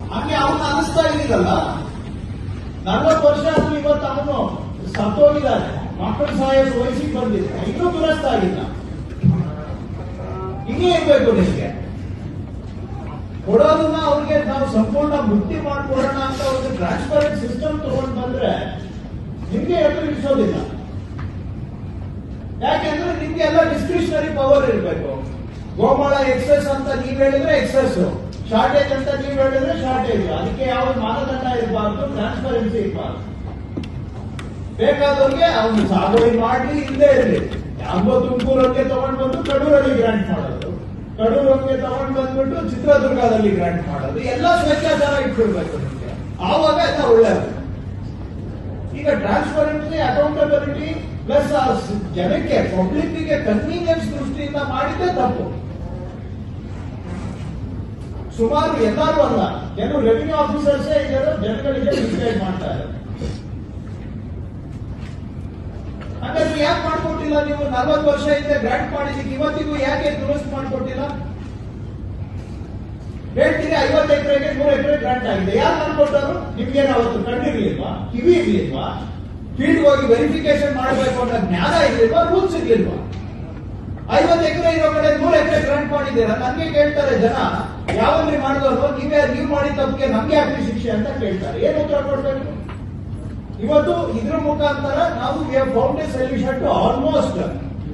ಹಾಗೆ ಅವನು ಅನಿಸ್ತಾ ಇದ್ದೀರಲ್ಲ ನಲ್ವತ್ತು ವರ್ಷ ಆದ್ರೂ ಇವತ್ತು ಅವನು ಸತ್ತೋಗಿದ್ದಾನೆ. ಮಕ್ಕಳ ಸಹಾಯ ವಹಿಸಿಗೆ ಬಂದಿದೆ ಇನ್ನೂ ದುರಸ್ತ ಆಗಿಲ್ಲ ಹಿಂಗೆ ಇರ್ಬೇಕು ನಿಮಗೆ ಕೊಡೋದನ್ನ ಅವ್ರಿಗೆ ನಾವು ಸಂಪೂರ್ಣ ಮುಕ್ತಿ ಮಾಡ್ಕೊಡೋಣ ಅಂತ ಒಂದು ಟ್ರಾನ್ಸ್ಪರೆಂಟ್ ಸಿಸ್ಟಮ್ ತಗೊಂಡ್ ಬಂದ್ರೆ ನಿಮ್ಗೆ ಎದುರು ಇಡಿಸೋದಿಲ್ಲ ಯಾಕೆಂದ್ರೆ ನಿಮ್ಗೆ ಎಲ್ಲ ಡಿಸ್ಕ್ರಿಷನರಿ ಪವರ್ ಇರಬೇಕು. ಗೋಮಾಳ ಎಕ್ಸ್ಪ್ರೆಸ್ ಅಂತ ನೀವ್ ಹೇಳಿದ್ರೆ ಎಕ್ಸ್ಪ್ರೆಸ್. ಶಾರ್ಟೇಜ್ ಅಂತ ನೀವ್ ಹೇಳಿದ್ರೆ ಶಾರ್ಟೇಜ್. ಅದಕ್ಕೆ ಯಾವ ಮಾನದಂಡ ಇರಬಾರ್ದು ಟ್ರಾನ್ಸ್ಪರೆನ್ಸಿ ಇರಬಾರ್ದು. ಬೇಕಾದವ್ರಿಗೆ ಅವನು ಸಾಗುವಳಿ ಮಾಡಿ ಇಲ್ಲದೆ ಇರಲಿ. ಯಾವ್ದೋ ತುಮಕೂರಕ್ಕೆ ತಗೊಂಡ್ ಬಂದು ಕಡೂರಲ್ಲಿ ಗ್ರಾಂಟ್ ಮಾಡೋದು. ಕಡೂರಕ್ಕೆ ತಗೊಂಡ್ ಬಂದ್ಬಿಟ್ಟು ಚಿತ್ರದುರ್ಗದಲ್ಲಿ ಗ್ರಾಂಟ್ ಮಾಡೋದು. ಎಲ್ಲ ಸ್ವಚ್ಛಾಚಾರ ಇಟ್ಕೊಳ್ಬೇಕು ನಿಮಗೆ. ಆವಾಗ ಎಲ್ಲ ಒಳ್ಳೇದು. ಈಗ ಟ್ರಾನ್ಸ್ಪರೆನ್ಸಿ ಅಕೌಂಟಬಿಲಿಟಿ ಪ್ಲಸ್ ಜನಕ್ಕೆ ಪಬ್ಲಿಕ್ಗೆ ಕನ್ವೀನಿಯನ್ಸ್ ದೃಷ್ಟಿಯಿಂದ ಮಾಡಿದ್ದೇ ತಪ್ಪು. ಸುಮಾರು ಎಲ್ಲರೂ ಅಲ್ಲ. ಕೆಲವು ರೆವಿನ್ಯೂ ಆಫೀಸರ್ಸೇ ಇದ್ದಾರೆ, ಜನಗಳಿಗೆ ಮಿಸ್ಗೈಡ್ ಮಾಡ್ತಾರೆ ಹಾಗಾದ್ರೆ ಯಾಕೆ ಮಾಡ್ಕೊಟ್ಟಿಲ್ಲ ನೀವು? ನಲ್ವತ್ತು ವರ್ಷ ಹಿಂದೆ ಗ್ರಾಂಟ್ ಮಾಡಿದಕ್ಕೆ ಇವತ್ತಿಗೂ ಯಾಕೆ ದುರಸ್ತಿ ಮಾಡ್ಕೊಟ್ಟಿಲ್ಲ? ಹೇಳ್ತೀರಿ ಐವತ್ತು ಎಕರೆಗೆ ನೂರು ಎಕರೆ ಗ್ರಾಂಟ್ ಆಗಿದೆ. ಯಾರು ಮಾಡ್ಕೊಟ್ಟರು ನಿಮ್ಗೆ ಅವತ್ತು ಕಂಡಿರ್ಲಿಲ್ವಾ? ಕಿವಿ ಇರ್ಲಿಲ್ವಾ? ಫೀಲ್ಡ್ ಹೋಗಿ ವೆರಿಫಿಕೇಶನ್ ಮಾಡಬೇಕು ಅನ್ನೋ ಜ್ಞಾನ ಇರ್ಲಿಲ್ವಾ? ರೂಲ್ಸ್ ಇರ್ಲಿಲ್ವಾ? ಐವತ್ತು ಎಕರೆ ಇರೋ ಕಡೆ ನೂರು ಎಕರೆ ಗ್ರಾಂಟ್ ಮಾಡಿದ್ದೀರಾ ನನ್ಗೆ ಕೇಳ್ತಾರೆ ಜನ. ಯಾವಲ್ಲಿ ಮಾಡಿದವರು ನೀವೇ ನೀವು ಮಾಡಿದ ತಪ್ಪಿಗೆ ನಮ್ಗೆ ಆಗ್ಲಿ ಶಿಕ್ಷೆ ಅಂತ ಕೇಳ್ತಾರೆ. ಏನು ಉತ್ತರ ಕೊಡ್ಬೇಕು ಇವತ್ತು ಇದ್ರ ಮುಖಾಂತರ ನಾವು we found solution to almost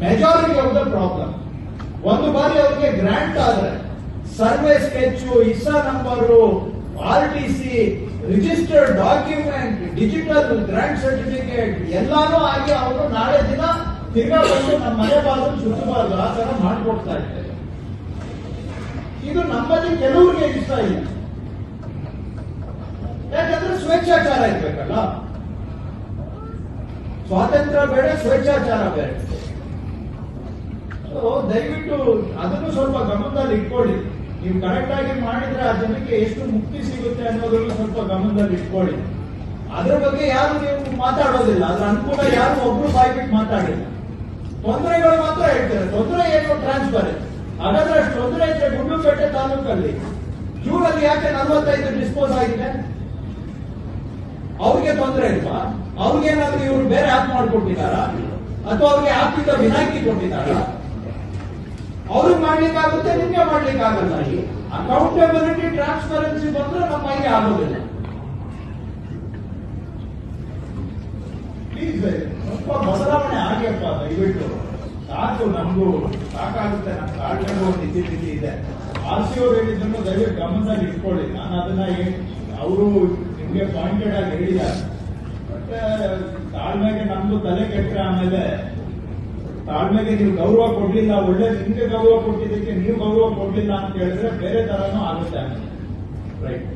majority of the problem ಒಂದು ಬಾರಿ ಅವರಿಗೆ ಗ್ರಾಂಟ್ ಆದ್ರೆ, survey sketch Isa number R T C registered document digital grant certificate ಎಲ್ಲಾನು ಆಗಿ ಅವರು ನಾಳೆ ದಿನ ತಿರ್ಗಾ ಬಂದು ನಮ್ಮ ಮನೆ ಬಾಗಿಲು ಸುತ್ತಬಾರ್ದು. ಆ ತರ ಮಾಡ್ಕೊಡ್ತಾ ಇದ್ದಾರೆ. ಇದು ನಮ್ಮಲ್ಲಿ ಕೆಲವರಿಗೆ ಇಷ್ಟ ಇಲ್ಲ. ಯಾಕಂದ್ರೆ ಸ್ವೇಚ್ಛಾಚಾರ ಇರ್ಬೇಕಲ್ಲ? ಸ್ವಾತಂತ್ರ್ಯ ಬೇಡ ಸ್ವೇಚ್ಛಾಚಾರ ಬೇಡ ದಯವಿಟ್ಟು ಅದನ್ನು ಸ್ವಲ್ಪ ಗಮನದಲ್ಲಿ ಇಟ್ಕೊಳ್ಳಿ. ನೀವು ಕರೆಕ್ಟ್ ಆಗಿ ಮಾಡಿದ್ರೆ ಆ ಜನಕ್ಕೆ ಎಷ್ಟು ಮುಕ್ತಿ ಸಿಗುತ್ತೆ ಅನ್ನೋದನ್ನು ಸ್ವಲ್ಪ ಗಮನದಲ್ಲಿ ಇಟ್ಕೊಳ್ಳಿ. ಅದ್ರ ಬಗ್ಗೆ ಯಾರು ನೀವು ಮಾತಾಡೋದಿಲ್ಲ. ಅದ್ರ ಅನುಕೂಲ ಯಾರು ಒಬ್ರು ಬಾಯ್ಬಿಟ್ಟು ಮಾತಾಡಿಲ್ಲ. ತೊಂದರೆಗಳು ಮಾತ್ರ ಹೇಳ್ತಾರೆ. ತೊಂದರೆ ಏನು? ಟ್ರಾನ್ಸ್ಪರೆನ್ಸ್ ಹಾಗಾದ್ರೆ ಅಷ್ಟು ತೊಂದರೆ ಇದ್ರೆ ಗುಂಡ್ಲುಪೇಟೆ ತಾಲೂಕಲ್ಲಿ ಜೂನಲ್ಲಿ ಯಾಕೆ ನಲವತ್ತೈದು ಡಿಸ್ಪೋಸ್ ಆಗಿದೆ? ಅವ್ರಿಗೆ ತೊಂದರೆ ಇಲ್ವಾ? ಅವ್ರಿಗೇನಾದ್ರೂ ಇವರು ಬೇರೆ ಆಪ್ ಮಾಡ್ಕೊಟ್ಟಿದಾರಾ ಅಥವಾ ಅವ್ರಿಗೆ ಹಾಕಿದ ವಿನಾಯಿತಿ ಕೊಟ್ಟಿದಾರ ಅವ್ರಿಗೆ ಮಾಡ್ಲಿಕ್ಕಾಗುತ್ತೆ, ನಿಮ್ಗೆ ಮಾಡ್ಲಿಕ್ಕಾಗಲ್ಲ. ಅಕೌಂಟಬಿಲಿಟಿ ಟ್ರಾನ್ಸ್ಪರೆನ್ಸಿ ಬಂದ್ರೆ ನಮ್ಮ ಕೈಗೆ ಆಗೋದಿಲ್ಲ. ಪ್ಲೀಸ್ ಸ್ವಲ್ಪ ಬದಲಾವಣೆ ಆಗ್ಯಪ್ಪ, ದಯವಿಟ್ಟು. ಸಾಕು, ನಮಗೂ ಸಾಕಾಗುತ್ತೆ ನಮ್ಮ ಆಡ್ಕೊಂಡು ಒಂದು ಇದೆ. ಆರ್ ಸಿ ಅವ್ರು ಹೇಳಿದ್ದನ್ನು ದಯವಿಟ್ಟು ಗಮನದಲ್ಲಿ ಇಟ್ಕೊಳ್ಳಿ. ನಾನು ಅದನ್ನ ಅವರು ನಿಮ್ಗೆ ಪಾಯಿಂಟೆಡ್ ಆಗಿ ಹೇಳಿದ್ದಾರೆ. ಬಟ್ ತಾಳ್ಮೆಗೆ ನಮ್ದು ತಲೆ ಕೆಟ್ಟರೆ ಆಮೇಲೆ, ತಾಳ್ಮೆಗೆ ನೀವು ಗೌರವ ಕೊಡ್ಲಿಲ್ಲ, ಒಳ್ಳೆ ನಿಮ್ಗೆ ಗೌರವ ಕೊಟ್ಟಿದ್ದಕ್ಕೆ ನೀವು ಗೌರವ ಕೊಡ್ಲಿಲ್ಲ ಅಂತ ಹೇಳಿದ್ರೆ ಬೇರೆ ತರನೂ ಆಗುತ್ತೆ ರೈಟ್